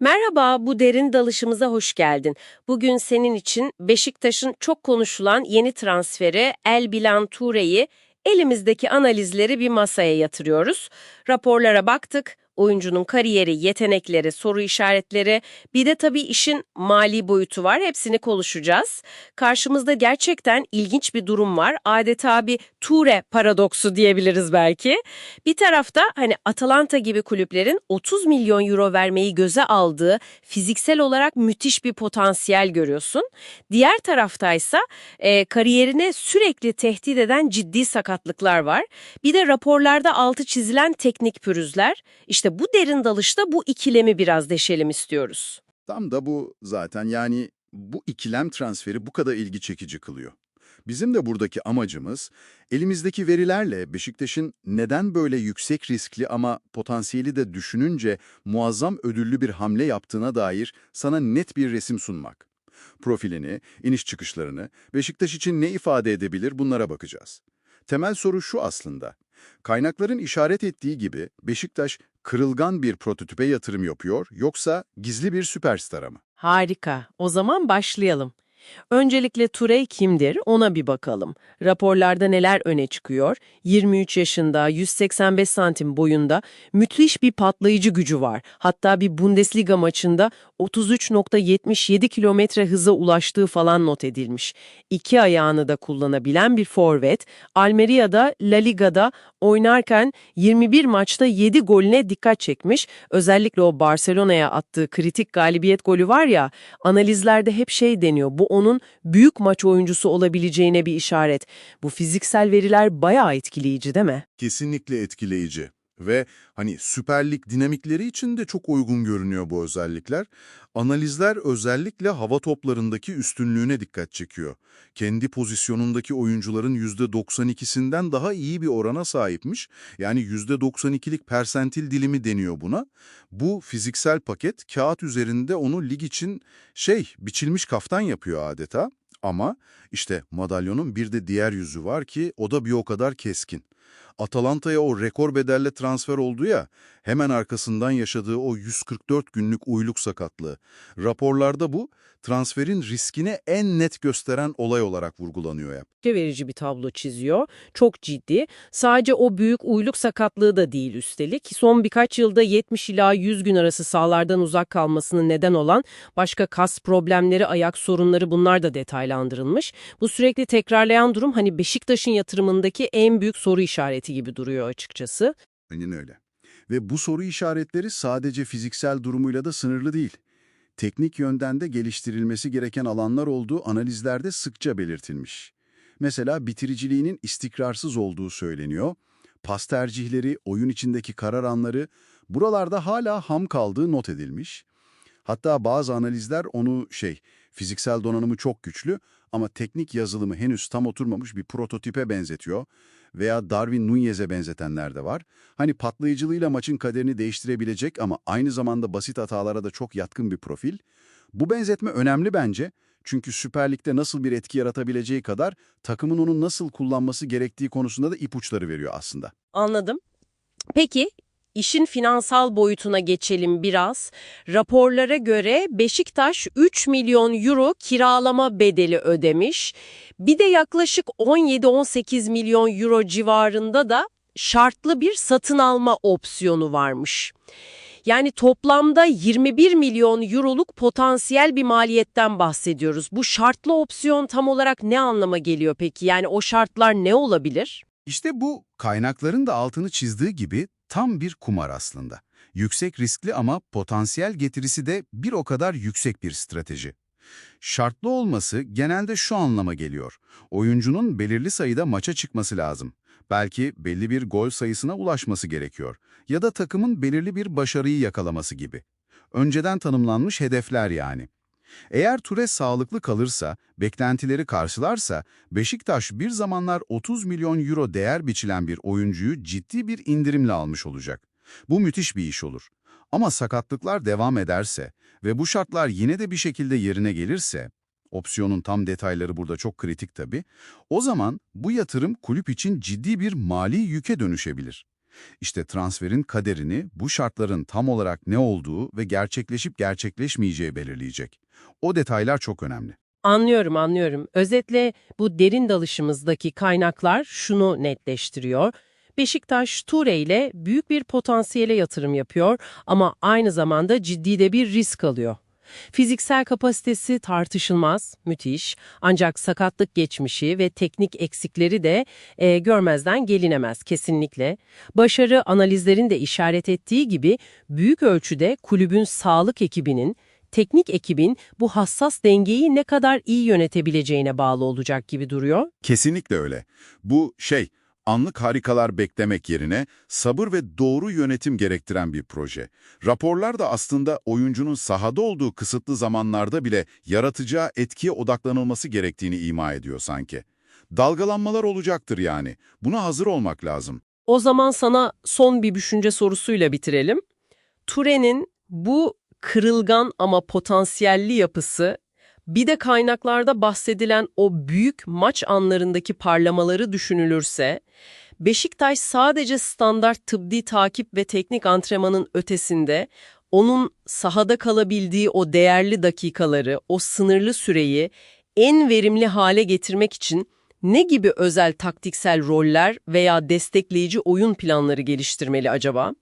Merhaba, bu derin dalışımıza hoş geldin. Bugün senin için Beşiktaş'ın çok konuşulan yeni transferi El Bilan Toure'yi elimizdeki analizleri bir masaya yatırıyoruz. Raporlara baktık, oyuncunun kariyeri, yetenekleri, soru işaretleri, bir de tabii işin mali boyutu var. Hepsini konuşacağız. Karşımızda gerçekten ilginç bir durum var. Adeta bir Toure paradoksu diyebiliriz belki. Bir tarafta hani Atalanta gibi kulüplerin 30 milyon euro vermeyi göze aldığı fiziksel olarak müthiş bir potansiyel görüyorsun. Diğer taraftaysa e, kariyerine sürekli tehdit eden ciddi sakatlıklar var. Bir de raporlarda altı çizilen teknik pürüzler. İşte bu derin dalışta bu ikilemi biraz deşelim istiyoruz. Tam da bu zaten yani bu ikilem transferi bu kadar ilgi çekici kılıyor. Bizim de buradaki amacımız elimizdeki verilerle Beşiktaş'ın neden böyle yüksek riskli ama potansiyeli de düşününce muazzam ödüllü bir hamle yaptığına dair sana net bir resim sunmak. Profilini, iniş çıkışlarını, Beşiktaş için ne ifade edebilir bunlara bakacağız. Temel soru şu aslında. Kaynakların işaret ettiği gibi Beşiktaş kırılgan bir prototipe yatırım yapıyor yoksa gizli bir süperstara mı? Harika. O zaman başlayalım. Öncelikle Turey kimdir ona bir bakalım. Raporlarda neler öne çıkıyor? 23 yaşında, 185 santim boyunda müthiş bir patlayıcı gücü var. Hatta bir Bundesliga maçında 33.77 kilometre hıza ulaştığı falan not edilmiş. İki ayağını da kullanabilen bir forvet, Almeria'da La Liga'da oynarken 21 maçta 7 golüne dikkat çekmiş. Özellikle o Barcelona'ya attığı kritik galibiyet golü var ya, analizlerde hep şey deniyor, bu onun büyük maç oyuncusu olabileceğine bir işaret. Bu fiziksel veriler bayağı etkileyici değil mi? Kesinlikle etkileyici. Ve hani Süper Lig dinamikleri için de çok uygun görünüyor bu özellikler. Analizler özellikle hava toplarındaki üstünlüğüne dikkat çekiyor. Kendi pozisyonundaki oyuncuların %92'sinden daha iyi bir orana sahipmiş. Yani %92'lik persentil dilimi deniyor buna. Bu fiziksel paket kağıt üzerinde onu lig için şey biçilmiş kaftan yapıyor adeta. Ama işte madalyonun bir de diğer yüzü var ki o da bir o kadar keskin. Atalanta'ya o rekor bedelle transfer oldu ya, hemen arkasından yaşadığı o 144 günlük uyluk sakatlığı. Raporlarda bu, transferin riskini en net gösteren olay olarak vurgulanıyor hep. verici bir tablo çiziyor. Çok ciddi. Sadece o büyük uyluk sakatlığı da değil üstelik. Son birkaç yılda 70 ila 100 gün arası sahalardan uzak kalmasının neden olan başka kas problemleri, ayak sorunları bunlar da detaylandırılmış. Bu sürekli tekrarlayan durum hani Beşiktaş'ın yatırımındaki en büyük soru işareti gibi duruyor açıkçası. Aynen öyle. Ve bu soru işaretleri sadece fiziksel durumuyla da sınırlı değil. Teknik yönden de geliştirilmesi gereken alanlar olduğu analizlerde sıkça belirtilmiş. Mesela bitiriciliğinin istikrarsız olduğu söyleniyor. Pas tercihleri, oyun içindeki karar anları buralarda hala ham kaldığı not edilmiş. Hatta bazı analizler onu şey, fiziksel donanımı çok güçlü ama teknik yazılımı henüz tam oturmamış bir prototipe benzetiyor veya Darwin Nunez'e benzetenler de var. Hani patlayıcılığıyla maçın kaderini değiştirebilecek ama aynı zamanda basit hatalara da çok yatkın bir profil. Bu benzetme önemli bence. Çünkü Süper Lig'de nasıl bir etki yaratabileceği kadar takımın onu nasıl kullanması gerektiği konusunda da ipuçları veriyor aslında. Anladım. Peki işin finansal boyutuna geçelim biraz. Raporlara göre Beşiktaş 3 milyon euro kiralama bedeli ödemiş. Bir de yaklaşık 17-18 milyon euro civarında da şartlı bir satın alma opsiyonu varmış. Yani toplamda 21 milyon euroluk potansiyel bir maliyetten bahsediyoruz. Bu şartlı opsiyon tam olarak ne anlama geliyor peki? Yani o şartlar ne olabilir? İşte bu kaynakların da altını çizdiği gibi tam bir kumar aslında. Yüksek riskli ama potansiyel getirisi de bir o kadar yüksek bir strateji. Şartlı olması genelde şu anlama geliyor. Oyuncunun belirli sayıda maça çıkması lazım. Belki belli bir gol sayısına ulaşması gerekiyor. Ya da takımın belirli bir başarıyı yakalaması gibi. Önceden tanımlanmış hedefler yani. Eğer Ture sağlıklı kalırsa, beklentileri karşılarsa, Beşiktaş bir zamanlar 30 milyon euro değer biçilen bir oyuncuyu ciddi bir indirimle almış olacak. Bu müthiş bir iş olur. Ama sakatlıklar devam ederse ve bu şartlar yine de bir şekilde yerine gelirse, opsiyonun tam detayları burada çok kritik tabii, o zaman bu yatırım kulüp için ciddi bir mali yüke dönüşebilir. İşte transferin kaderini bu şartların tam olarak ne olduğu ve gerçekleşip gerçekleşmeyeceği belirleyecek. O detaylar çok önemli. Anlıyorum, anlıyorum. Özetle bu derin dalışımızdaki kaynaklar şunu netleştiriyor. Beşiktaş Ture ile büyük bir potansiyele yatırım yapıyor ama aynı zamanda ciddi de bir risk alıyor. Fiziksel kapasitesi tartışılmaz, müthiş. Ancak sakatlık geçmişi ve teknik eksikleri de e, görmezden gelinemez kesinlikle. Başarı analizlerin de işaret ettiği gibi büyük ölçüde kulübün sağlık ekibinin, teknik ekibin bu hassas dengeyi ne kadar iyi yönetebileceğine bağlı olacak gibi duruyor. Kesinlikle öyle. Bu şey, anlık harikalar beklemek yerine sabır ve doğru yönetim gerektiren bir proje. Raporlar da aslında oyuncunun sahada olduğu kısıtlı zamanlarda bile yaratacağı etkiye odaklanılması gerektiğini ima ediyor sanki. Dalgalanmalar olacaktır yani. Buna hazır olmak lazım. O zaman sana son bir düşünce sorusuyla bitirelim. Ture'nin bu kırılgan ama potansiyelli yapısı, bir de kaynaklarda bahsedilen o büyük maç anlarındaki parlamaları düşünülürse, Beşiktaş sadece standart tıbbi takip ve teknik antrenmanın ötesinde, onun sahada kalabildiği o değerli dakikaları, o sınırlı süreyi en verimli hale getirmek için ne gibi özel taktiksel roller veya destekleyici oyun planları geliştirmeli acaba?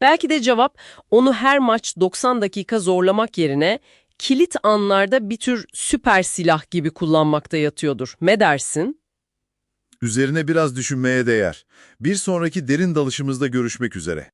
Belki de cevap onu her maç 90 dakika zorlamak yerine kilit anlarda bir tür süper silah gibi kullanmakta yatıyordur. Ne dersin? Üzerine biraz düşünmeye değer. Bir sonraki derin dalışımızda görüşmek üzere.